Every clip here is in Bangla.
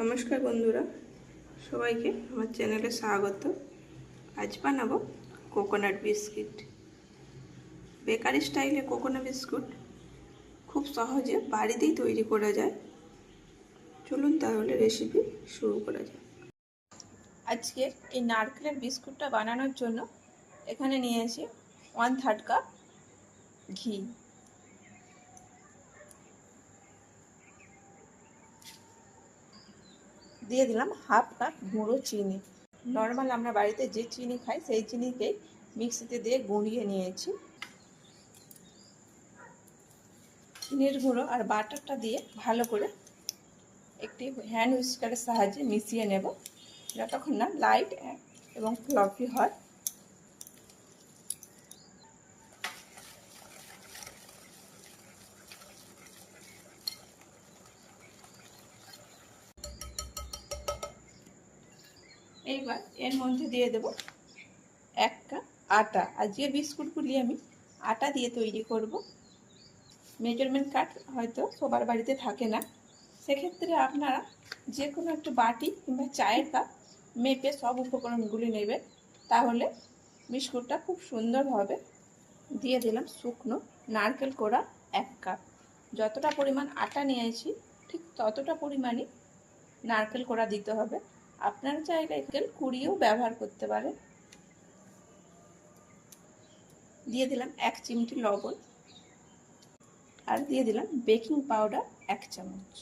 নমস্কার বন্ধুরা, সবাইকে আমার চ্যানেলে স্বাগত। আজ বানাবো কোকোনাট বিস্কিট। বেকারি স্টাইলে কোকোনাট বিস্কুট খুব সহজে বাড়িতেই তৈরি করা যায়। চলুন তাহলে রেসিপি শুরু করা যায় আজকে এই নারকেলের বিস্কুটটা বানানোর জন্য এখানে নিয়ে নিয়েছি ওয়ান থার্ড কাপ ঘি। দিয়ে দিলাম হাফ কাপ গুঁড়ো চিনি। নর্মাল আমরা বাড়িতে যে চিনি খাই, সেই চিনিকেই মিক্সিতে দিয়ে গুঁড়িয়ে নিয়েছি। চিনির গুঁড়ো আর বাটারটা দিয়ে ভালো করে একটি হ্যান্ড উইস্কারের সাহায্যে মিশিয়ে নেব। যতক্ষণ না লাইট এবং ফ্লফি হয়। এইবার এর মধ্যে দিয়ে দেব এক কাপ আটা। আর যে বিস্কুটগুলি আমি আটা দিয়ে তৈরি করব। মেজারমেন্ট কার্ড হয়তো সবার বাড়িতে থাকে না। সেক্ষেত্রে আপনারা যে কোনো একটা বাটি কিংবা চায়ের কাপ মেপে সব উপকরণগুলি নেবেন। তাহলে বিস্কুটটা খুব সুন্দর হবে। দিয়ে দিলাম শুকনো নারকেল কোড়া এক কাপ। যতটা পরিমাণ আটা নিয়েছি ঠিক ততটা পরিমাণই নারকেল কোড়া দিতে হবে। আপনার জায়গায় তেল কুড়িয়েও ব্যবহার করতে পারেন দিয়ে দিলাম এক চিমটি লবণ আর দিয়ে দিলাম বেকিং পাউডার এক চামচ।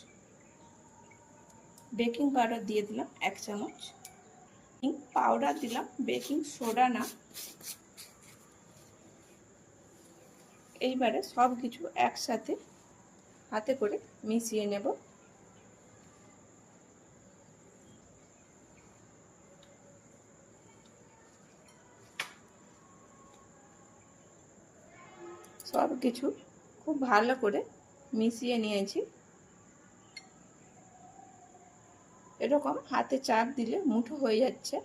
বেকিং পাউডার দিয়ে দিলাম এক চামচ। পাউডার দিলাম বেকিং সোডা না। এইবারে সব কিছু একসাথে হাতে করে মিশিয়ে নেব। সব কিছু খুব ভালো করে মিশিয়ে নিয়েছি। এরকম হাতে চাপ দিলে মুঠো হয়ে যাচ্ছে।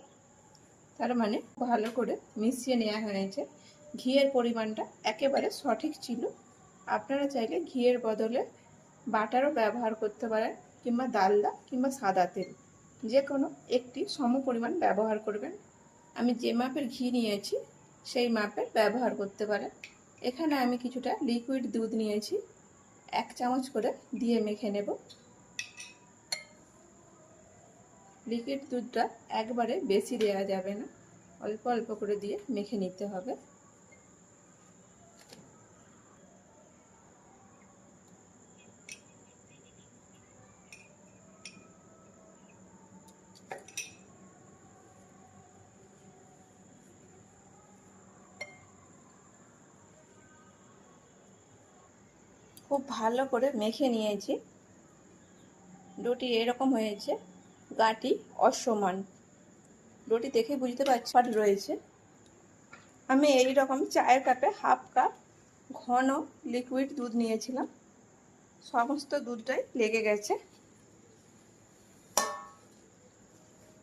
তার মানে ভালো করে মিশিয়ে নেওয়া হয়েছে। ঘিয়ের পরিমাণটা একেবারে সঠিক ছিল। আপনারা চাইলে ঘিয়ের বদলে বাটারও ব্যবহার করতে পারেন কিংবা ডালদা কিংবা সাদা তেল। যে কোনো একটি সম পরিমাণ ব্যবহার করবেন। আমি যে মাপের ঘি নিয়েছি সেই মাপের ব্যবহার করতে পারেন। এখানে আমি কিছুটা লিকুইড দুধ নিয়েছি। এক চামচ করে দিয়ে মেখে নেব। লিকুইড দুধটা একবারে বেশি দেওয়া যাবে না। অল্প অল্প করে দিয়ে মেখে নিতে হবে। খুব ভালো করে মেখে নিয়েছি। রুটি এরকম হয়েছে, গাটি অসমান। রুটি দেখে বুঝতে পারছি ফাট রয়েছে। আমি এই রকম চায়ের কাপে হাফ কাপ ঘন লিকুইড দুধ নিয়েছিলাম। সমস্ত দুধটাই লেগে গেছে।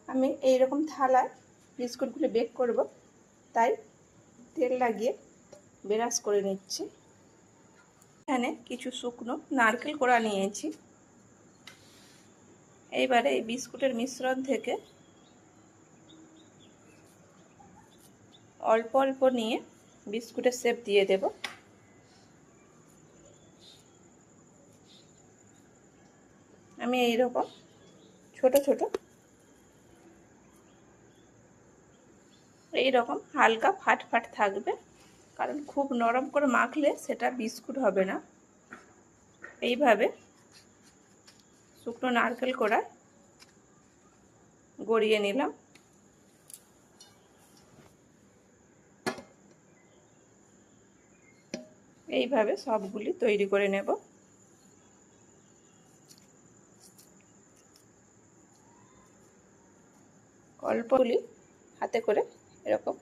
আমি এই রকম থালায় বিস্কুটগুলো বেক করব, তাই তেল লাগিয়ে বেরাস করে নিচ্ছি। এখানে কিছু শুকনো নারকেল কোড়া নিয়েছি। এইবারে এই বিস্কুটের মিশ্রণ থেকে অল্প অল্প নিয়ে বিস্কুটের শেপ দিয়ে দেব। আমি এইরকম ছোট ছোট এইরকম হালকা ফাট ফাট থাকবে। কারণ খুব নরম করে মাখলে সেটা বিস্কুট হবে না। এইভাবে শুকনো নারকেল কড়ায় গড়িয়ে নিলাম। এইভাবে সবগুলি তৈরি করে নেব। অল্পগুলি হাতে করে এরকম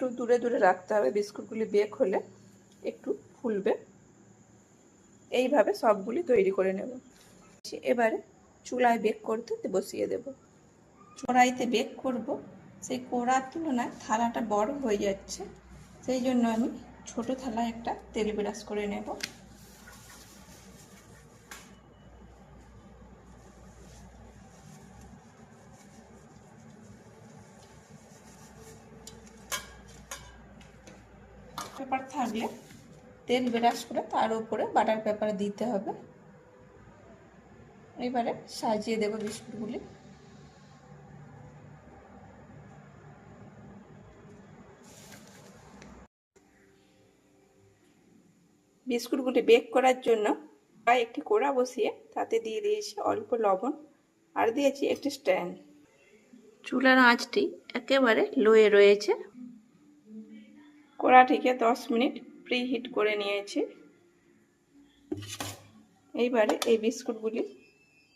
একটু দূরে দূরে রাখতে হবে, বিস্কুটগুলি বেক হলে একটু ফুলবে। এইভাবে সবগুলি তৈরি করে নেব। এবারে চুলায় বেক করতে বসিয়ে দেব। কড়াইতে বেক করব। সেই কড়ার তুলনায় থালাটা বড় হয়ে যাচ্ছে। সেই জন্য আমি ছোট থালায় একটা তেল ব্রাশ করে নেব। পেপার থাকলে তেল ব্রাশ করে তার উপরে বাটার পেপার দিতে হবে। এবারে সাজিয়ে দেবো বিস্কুটগুলি। বিস্কুটগুলি বেক করার জন্য প্রায় একটি কোড়া বসিয়ে তাতে দিয়ে দিয়েছি অল্প লবণ আর দিয়েছি একটি স্ট্যান্ড। চুলার আঁচটি একেবারে লোয়ে রয়েছে। কড়াটিকে দশ মিনিট প্রি হিট করে নিয়েছি। এইবারে এই বিস্কুটগুলি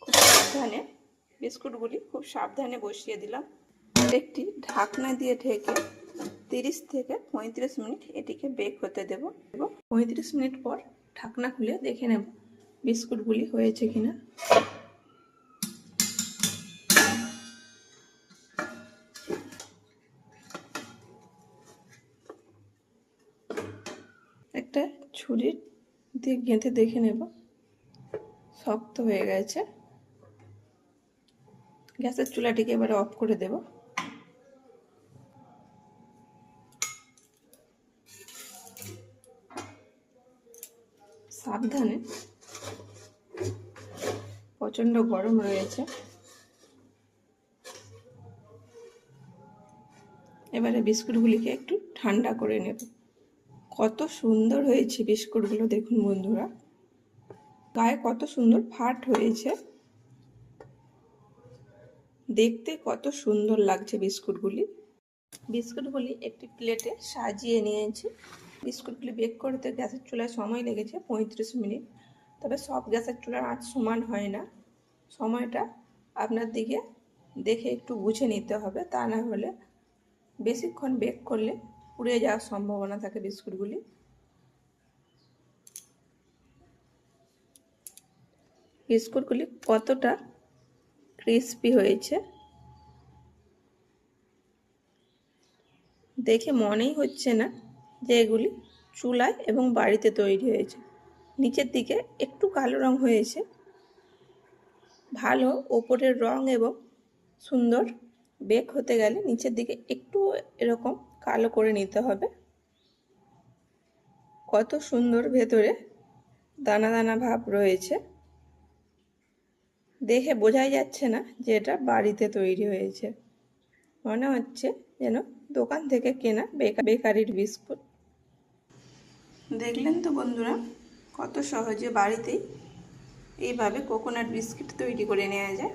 খুব সাবধানে, বিস্কুটগুলি খুব সাবধানে বসিয়ে দিলাম। একটি ঢাকনা দিয়ে ঢেকে তিরিশ থেকে পঁয়ত্রিশ মিনিট এটিকে বেক হতে দেব এবং পঁয়ত্রিশ মিনিট পর ঢাকনা খুলে দেখে নেব বিস্কুটগুলি হয়েছে কিনা। একটা ছুরির দিয়ে গেঁথে দেখে নেব। শক্ত হয়ে গেছে। গ্যাসের চুলাটিকে এবারে অফ করে দেব। সাবধানে। প্রচণ্ড গরম রয়েছে। এবারে বিস্কুটগুলিকে একটু ঠান্ডা করে নেব। কত সুন্দর হয়েছে বিস্কুটগুলো দেখুন বন্ধুরা। গায়ে কত সুন্দর ফাট হয়েছে। দেখতে কত সুন্দর লাগছে বিস্কুটগুলি। বিস্কুটগুলি একটি প্লেটে সাজিয়ে নিয়েছি। বিস্কুটগুলি বেক করতে গ্যাসের চুলায় সময় লেগেছে পঁয়ত্রিশ মিনিট। তবে সব গ্যাসের চুলার আঁচ সমান হয় না। সময়টা আপনার দিকে দেখে একটু বুঝে নিতে হবে। তা না হলে বেশিক্ষণ বেক করলে পুড়ে যাওয়ার সম্ভাবনা থাকে বিস্কুটগুলি। বিস্কুটগুলি কতটা ক্রিস্পি হয়েছে? দেখে মনেই হচ্ছে না যে এগুলি চুলায় এবং বাড়িতে তৈরি হয়েছে। নিচের দিকে একটু কালো রং হয়েছে। ভালো ওপরের রং এবং সুন্দর বেক হতে গেলে নিচের দিকে একটু এরকম কালো করে নিতে হবে। কত সুন্দর ভেতরে দানা দানা ভাব রয়েছে। দেখে বোঝাই যাচ্ছে না যে এটা বাড়িতে তৈরি হয়েছে। মনে হচ্ছে যেন দোকান থেকে কেনা বেকারির বিস্কুট। দেখলেন তো বন্ধুরা, কত সহজে বাড়িতেই এইভাবে কোকোনাট বিস্কিট তৈরি করে নেওয়া যায়।